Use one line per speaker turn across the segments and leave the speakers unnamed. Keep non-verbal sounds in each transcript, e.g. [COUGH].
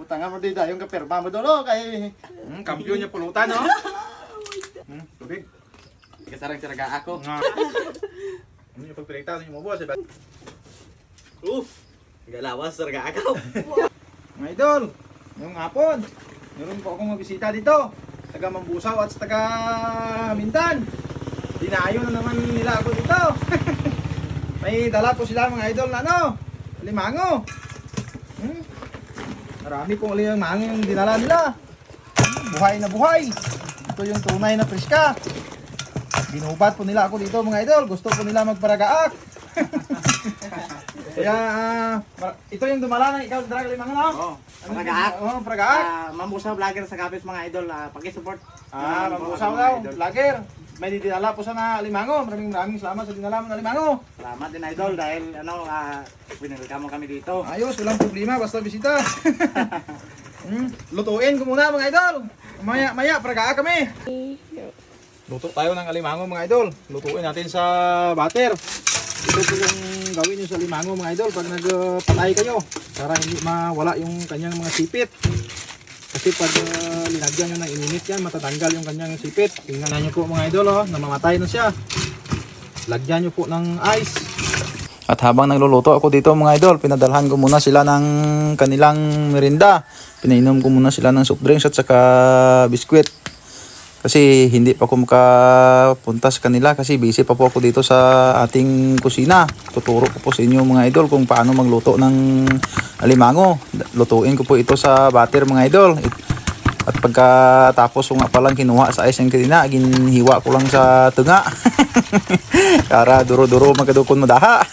Utangan mo di yung kapirma mo dolo kay
Hmm, kampiyon niya pulutan, no? [LAUGHS] Hmm, tubig.
Kasarang siraga ako.
Nga. Ano yung pagpilita niyo mo boss? Diba?
Uh, galawas siraga ako. [LAUGHS]
Mga idol, ngayong hapon, meron po akong mabisita dito. Taga Mambusaw at sa taga Mindan. Dinayo na naman nila ako dito. [LAUGHS] May dala po sila mga idol na ano, limango. Marami pong limango yung dinala nila. Buhay na buhay. Ito yung tunay na preska. Binubat po nila ako dito mga idol. Gusto po nila magparagaak. [LAUGHS] Kaya ah, ito yung dumala ng ikaw drag limango no?
Oh,
Ano
paragaak.
yung- Oh, paragaak.
Ah, mamusa vlogger sa kapis mga idol. Ah, paki-support.
Ah,
mga
mabusaw
mga
daw,
idol.
vlogger. May dinala po sa na limango. Maraming maraming salamat sa dinala mo na limango.
Salamat din idol dahil ano, ah, winelcome mo kami dito.
Ayos, walang problema, basta bisita. [LAUGHS] hmm, lutuin ko muna mga idol. Maya, maya, pragaa kami. Luto tayo ng alimango mga idol. Lutuin natin sa butter. Ito po yung gawin nyo sa limango mga idol pag nagpatay kayo. Para hindi mawala yung kanyang mga sipit. Kasi pag uh, linagyan nyo ng ininit yan, matatanggal yung kanyang sipit. Tingnan nyo po mga idol, oh, namamatay na siya. Lagyan nyo po ng ice. At habang nagluluto ako dito mga idol, pinadalhan ko muna sila ng kanilang merinda. Pinainom ko muna sila ng soft drinks at saka biskwit. Kasi hindi pa ako makapunta sa kanila kasi busy pa po ako dito sa ating kusina. Tuturo ko po sa inyo mga idol kung paano magluto ng alimango. Lutuin ko po ito sa butter mga idol. At pagkatapos ko nga palang kinuha sa ice ng kanina, ginhiwa ko lang sa tunga. [LAUGHS] Para duro-duro magkadukon madaha.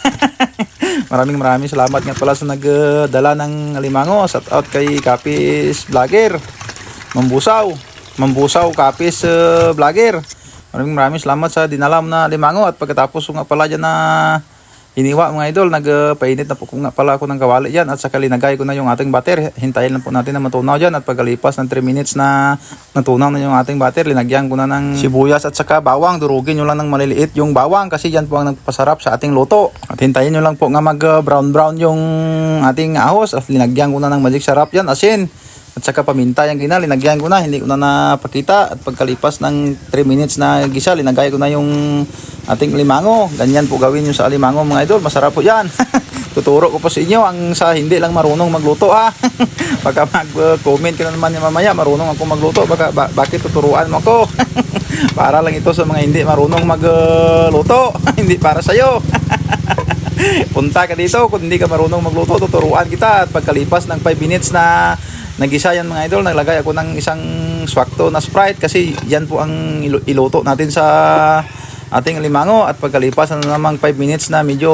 [LAUGHS] maraming maraming salamat nga pala sa nagdala ng alimango. Shout out kay Kapis Vlogger. Mambusaw. Mambusaw Kapis uh, Vlogger. Maraming maraming salamat sa dinalam na limango at pagkatapos ko nga pala dyan na hiniwa mga idol, nagpainit na po ko nga pala ako ng kawali dyan at saka linagay ko na yung ating batter. Hintayin lang po natin na matunaw dyan at pagkalipas ng 3 minutes na natunaw na yung ating batter, linagyan ko na ng sibuyas at saka bawang. Durugin nyo lang ng maliliit yung bawang kasi yan po ang nagpasarap sa ating luto. At hintayin nyo lang po nga mag brown brown yung ating ahos at linagyan ko na ng magic sarap yan, asin. At saka paminta yung gina, linagyan ko na, hindi ko na napakita. At pagkalipas ng 3 minutes na gisa, linagay ko na yung ating limango. Ganyan po gawin nyo sa limango mga idol, masarap po yan. [LAUGHS] Tuturo ko po sa inyo, ang sa hindi lang marunong magluto ha. [LAUGHS] Baka mag-comment ka na naman yung mamaya, marunong ako magluto, baka, ba- bakit tuturuan mo ako? [LAUGHS] para lang ito sa mga hindi marunong magluto, hindi para sa'yo. Punta ka dito kung hindi ka marunong magluto, tuturuan kita at pagkalipas ng 5 minutes na nagisa mga idol, naglagay ako ng isang swakto na Sprite kasi yan po ang iluto natin sa ating limango. At pagkalipas na namang 5 minutes na medyo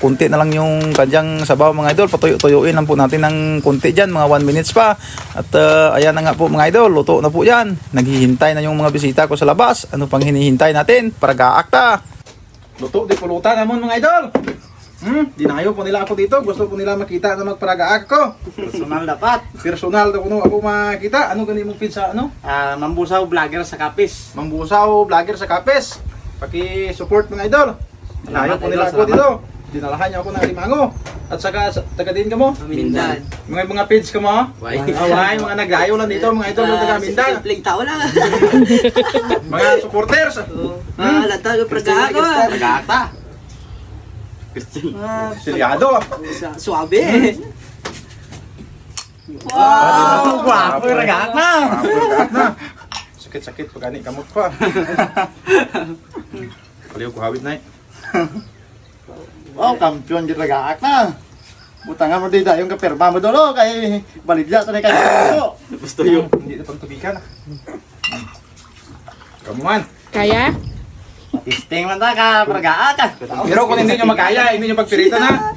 kunti na lang yung kanyang sabaw mga idol, patuyo-tuyuin lang po natin ng kunti dyan, mga 1 minutes pa. At uh, ayan na nga po mga idol, luto na po yan. Naghihintay na yung mga bisita ko sa labas. Ano pang hinihintay natin? Para gaakta Luto di pulutan namon mga idol. Hmm, dinayo po nila ako dito. Gusto po nila makita na magparagaak ko.
Personal dapat.
Personal daw kuno ako makita. Ano gani mong pizza ano?
Ah, mambusaw vlogger sa kapis.
Mambusaw vlogger sa Kapes. Paki-support mga idol. Dinayo po nila ako dito. Dinalahan niyo ako ng limango. At saka sa- taga din ka mo.
Mindan.
Mga mga page ka mo.
Why?
Away, mga nagdayo lang dito mga idol ng taga Mindan.
Simpleng tao lang. [LAUGHS]
Mga supporters.
Ah, lata yung praga ako.
Nagata.
Ah,
Silyado.
sa- Suabe.
Wow! Guwapo yung ragaak na!
Pagkaat na. Sakit-sakit pag ani kamot pa. Kaliw ko hawid na eh.
wow, kampiyon di ragaak na. Utangan mo di yung kapirma mo dolo kay balidya sa kay dolo.
Gusto yung...
Hindi na pagtubikan. Kamuhan.
Kaya?
Testing man ta ka, ragaak ka.
Pero kung hindi nyo magkaya, hindi nyo pagpirita na.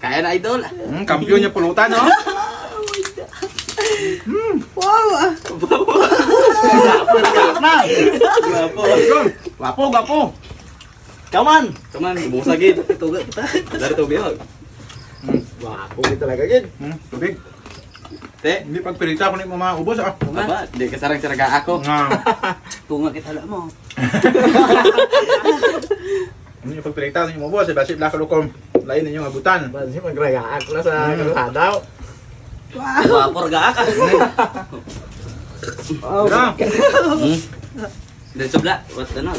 Kaya na idol.
Hmm, kampiyon niya pulutan, no? [LAUGHS]
Wow. ah.
Ragaak na! Guwapo.
Ayun.
Guwapo, guwapo. Kaman! Kaman, busagin.
Tuga kita.
Dari to biyog. Guwapo din talaga gid.
Hmm, tubig.
Te,
Hindi pagpirita kung hindi mo maubos, ah.
Aba, di ka sarang siraga ako.
Nga. [LAUGHS]
Tunga kita lang mo. [LAUGHS]
Hindi nyo pagpirita, hindi nyo maubos. Eh, basi blaka lukom. Lain ninyo abutan.
Bansi magraga ako na sa
Mm.
kalsada.
Wow, praga ka.
Tira.
Dari sobla, what ano?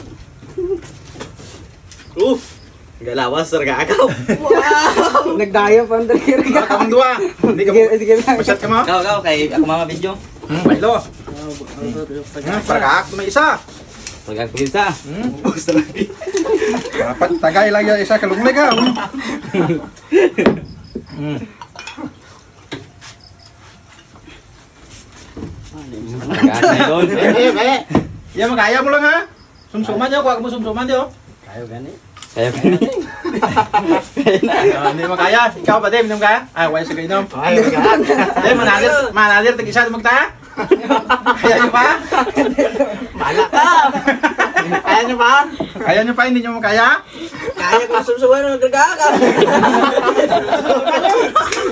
Uh, galawas ka. Wow. [LAUGHS]
Nagdayo pa ang daliri
Ah, kamang dua. Hindi ka mo.
Sige, sige lang.
Masyat ka mo.
Kau kau kay ako mga video.
Hmm, bailo. Hmm, Paragaak may isa.
Praga ko isa.
Hmm. Dapat tagay lang yung isa kalunglig ha. Hmm.
Praga na doon.
Eh, eh.
Yan magkaya mo lang ha. Sumsuman niyo, kuha ka mo sumsuman niyo.
Kayo gani. Kayo
Ah, Hindi mo kaya. Ikaw ba, Dem? Hindi mo kaya? Ah, wala sa gainom.
Ay, magaak.
Dem, manalir, manalir, tag-isa na magta. Kaya niyo pa?
Bala ka. Kaya niyo ba?
Kaya niyo pa, hindi niyo mo kaya?
Kaya ko sumsuman ng praga ka.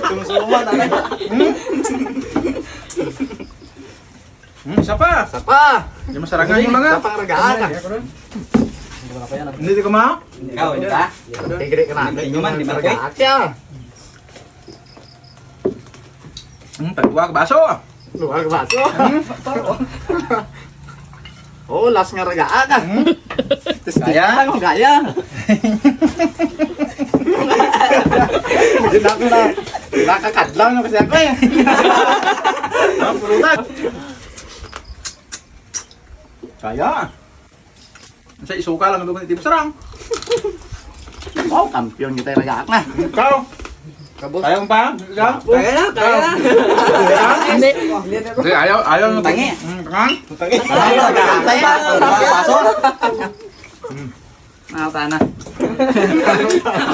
Sumusuman na rin.
Hmm, isa pa.
Sapa.
Yung masarangan mo lang ha.
Sapa ragaak.
Hindi di ko ma.
Ikaw, di ba?
Tigre ka na.
Hindi man, di ba,
Ragaak siya.
Hmm, tagwa ka baso.
Luwag baso. [LAUGHS] Oh, last nga ragaak ah.
Kaya?
Ano kaya? Hindi na ako na. Nakakadlaw na kasi ako eh. [LAUGHS]
Ah, pulutan. Kaya. Sa isuka lang mo sarang.
Oh, kampiyon kita yung ragaak na.
Ikaw.
Kabos.
Kaya mo pa? Ikaw?
Kaya na, kaya na.
Hindi.
Kasi ayaw, ayaw.
Tangi.
Hmm,
ragaak na yan.
Baso. Nakata na.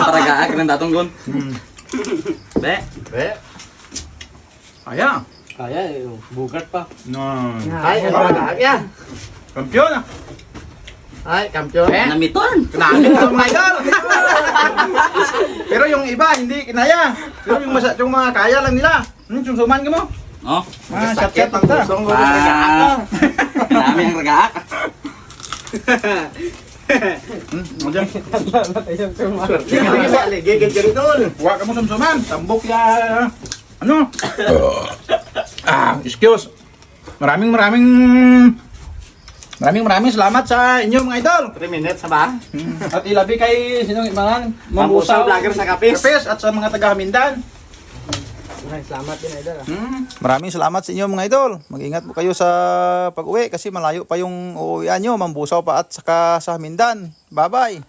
Praga ka ng datong gun.
Hmm.
Be.
Eh,
Kaya.
Kaya, bugat pa.
No.
Ay, ano ragaak yan?
Kampiyon ah.
Ay, kampiyon.
Namiton.
Kinamin ka mga idol. Pero yung iba, hindi kinaya. Pero yung, masa, yung mga kaya lang nila. Hmm, sumsuman ka mo.
Oh,
Ah, shot-shot lang ta.
Ko
dami ang.
Hmm. Huwag ka mo sumsuman. Tambok ya. Ano? ah, excuse. Maraming maraming Maraming maraming salamat sa inyo mga idol.
3 minutes ba?
At ilabi kay sinong
Mambusaw
Mambusaw,
vlogger sa kapis.
Kapis at sa mga taga Hamindan.
Salamat din, idol.
Hmm. Maraming salamat sa inyo mga idol. Mag-ingat po kayo sa pag-uwi kasi malayo pa yung uuwian nyo, Mambusaw pa at saka sa Hamindan. Bye-bye.